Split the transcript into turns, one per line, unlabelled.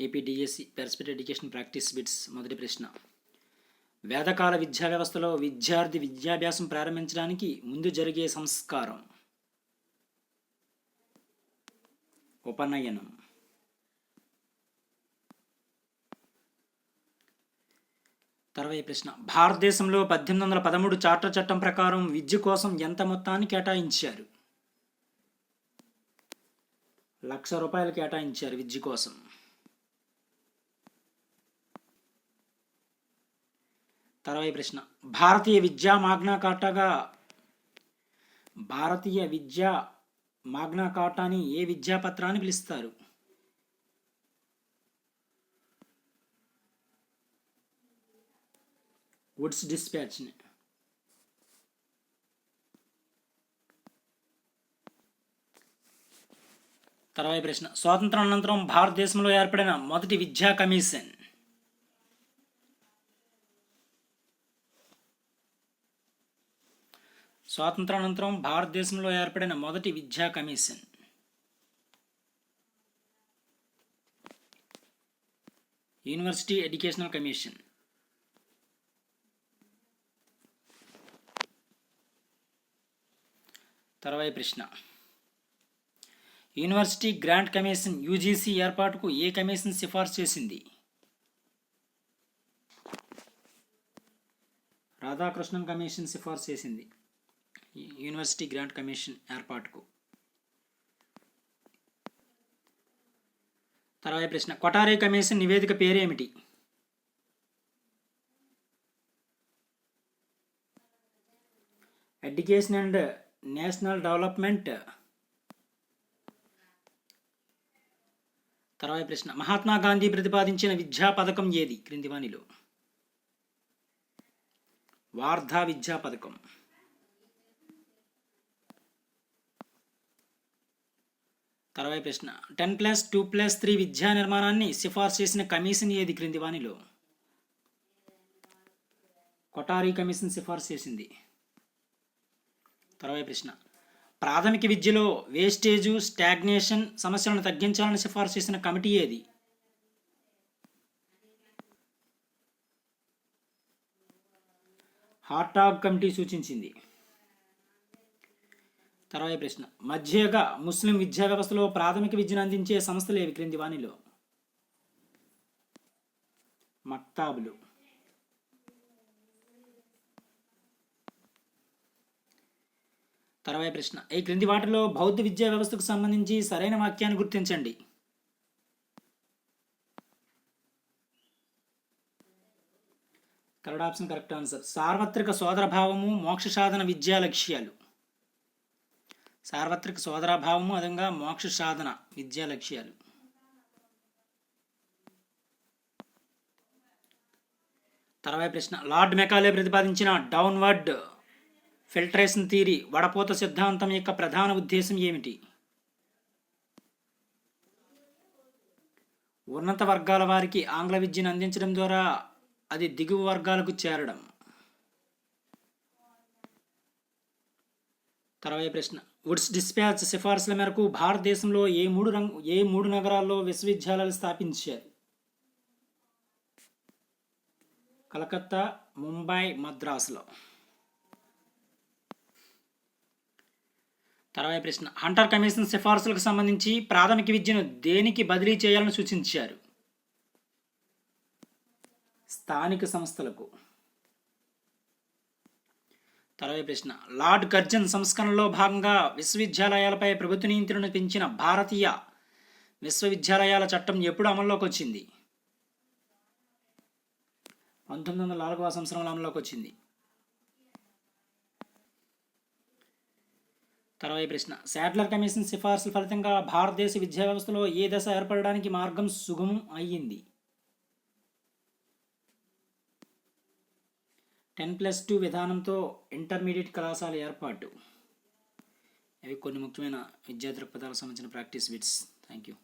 APDSC perspective education practice bits మొదటి ప్రశ్న. వేదకాల విద్యా వ్యవస్థలో విద్యార్థి విద్యాభ్యాసం ప్రారంభించడానికి ముందు జరిగే సంస్కారం. ఉపనయనం. తర్వాత ప్రశ్న. భారతదేశంలో పద్దెనిమిది వందల పదమూడు చార్టర్ చట్టం ప్రకారం విద్య కోసం ఎంత మొత్తాన్ని కేటాయించారు? లక్ష రూపాయలు కేటాయించారు విద్య కోసం. తర్వాయి ప్రశ్న. భారతీయ విద్యా మాగ్నా కార్టాగా భారతీయ విద్యా మాగ్నా కార్టాని ఏ విద్యాపత్రాన్ని పిలుస్తారు? వుడ్స్ డిస్పాచ్ని తర్వాయి ప్రశ్న. స్వాతంత్రం అనంతరం భారతదేశంలో ఏర్పడిన మొదటి విద్యా కమిషన్. స్వాతంత్రానంతరం భారతదేశంలో ఏర్పడిన మొదటి విద్యా కమిషన్. University educational commission. తర్వాయి ప్రశ్న. యూనివర్సిటీ గ్రాంట్ కమిషన్ యూజీసీ ఏర్పాటుకు ఏ కమిషన్ సిఫార్సు చేసింది? రాధాకృష్ణన్ కమిషన్ సిఫార్సు చేసింది. యూనివర్సిటీ గ్రాంట్ కమిషన్ ఏర్పాటుకు. తర్వాత ప్రశ్న కొటారే కమిషన్ నివేదిక పేరేమిటి? Education and national development. తర్వాత ప్రశ్న మహాత్మా గాంధీ ప్రతిపాదించిన విద్యా పథకం ఏది? క్రింది వాణిలో. వార్ధా విద్యా పథకం. అరవై ప్రశ్న. Ten plus two plus three విద్యా నిర్మాణాన్ని సిఫార్సు చేసిన కమిషన్ ఏది? క్రింది వాణిలో. కొటారీ కమిషన్ సిఫార్సు చేసింది. తర్వాత ప్రశ్న. ప్రాథమిక విద్యలో వేస్టేజు స్టాగ్నేషన్ సమస్యలను తగ్గించాలని సిఫార్సు చేసిన కమిటీ ఏది? హార్టాగ్ కమిటీ సూచించింది. తర్వాత ప్రశ్న. మధ్యయుగ ముస్లిం విద్యా వ్యవస్థలో ప్రాథమిక విద్యను అందించే సంస్థలు ఏవి? క్రింది వాణిలో. మక్తాబులు. తర్వాత ప్రశ్న. ఈ క్రింది వాటిలో బౌద్ధ విద్యా వ్యవస్థకు సంబంధించి సరైన వాక్యాన్ని గుర్తించండి. Third option correct answer. సార్వత్రిక సోదరభావము మోక్ష సాధన విద్యా లక్ష్యాలు. సార్వత్రిక సోదరాభావము అదంగా మోక్ష సాధన విద్యా లక్ష్యాలు. తర్వాత ప్రశ్న లార్డ్ మెకాలే ప్రతిపాదించిన డౌన్వర్డ్ ఫిల్టరేషన్ థియరీ వడపోత సిద్ధాంతం యొక్క ప్రధాన ఉద్దేశం ఏమిటి? ఉన్నత వర్గాల వారికి ఆంగ్ల విద్యను అందించడం ద్వారా అది దిగువ వర్గాలకు చేరడం. తర్వాత ప్రశ్న వుడ్స్ డిస్పాచ్ సిఫార్సుల మేరకు భారతదేశంలో ఏ మూడు రంగ్ ఏ మూడు నగరాల్లో విశ్వవిద్యాలయాలు స్థాపించారు? కలకత్తా ముంబై మద్రాసులో. తర్వాత ప్రశ్న. హంటర్ కమిషన్ సిఫార్సులకు సంబంధించి ప్రాథమిక విద్యను దేనికి బదిలీ చేయాలని సూచించారు? స్థానిక సంస్థలకు. తర్వాత ప్రశ్న. లార్డ్ కర్జన్ సంస్కరణలో భాగంగా విశ్వవిద్యాలయాలపై ప్రభుత్వ నియంత్రణను పెంచిన భారతీయ విశ్వవిద్యాలయాల చట్టం ఎప్పుడు అమల్లోకి వచ్చింది? పంతొమ్మిది వందల నాలుగవ సంవత్సరంలో అమల్లోకి వచ్చింది. తర్వాత ప్రశ్న. శాటిలర్ కమిషన్ సిఫార్సుల ఫలితంగా భారతదేశ విద్యా వ్యవస్థలో ఏ దశ ఏర్పడడానికి మార్గం సుగమం అయ్యింది? టెన్ ప్లస్ టూ విధానంతో ఇంటర్మీడియట్ కళాశాల ఏర్పాటు. అవి కొన్ని ముఖ్యమైన విద్యా దృక్పథాలకు సంబంధించిన ప్రాక్టీస్ బిట్స్. Thank you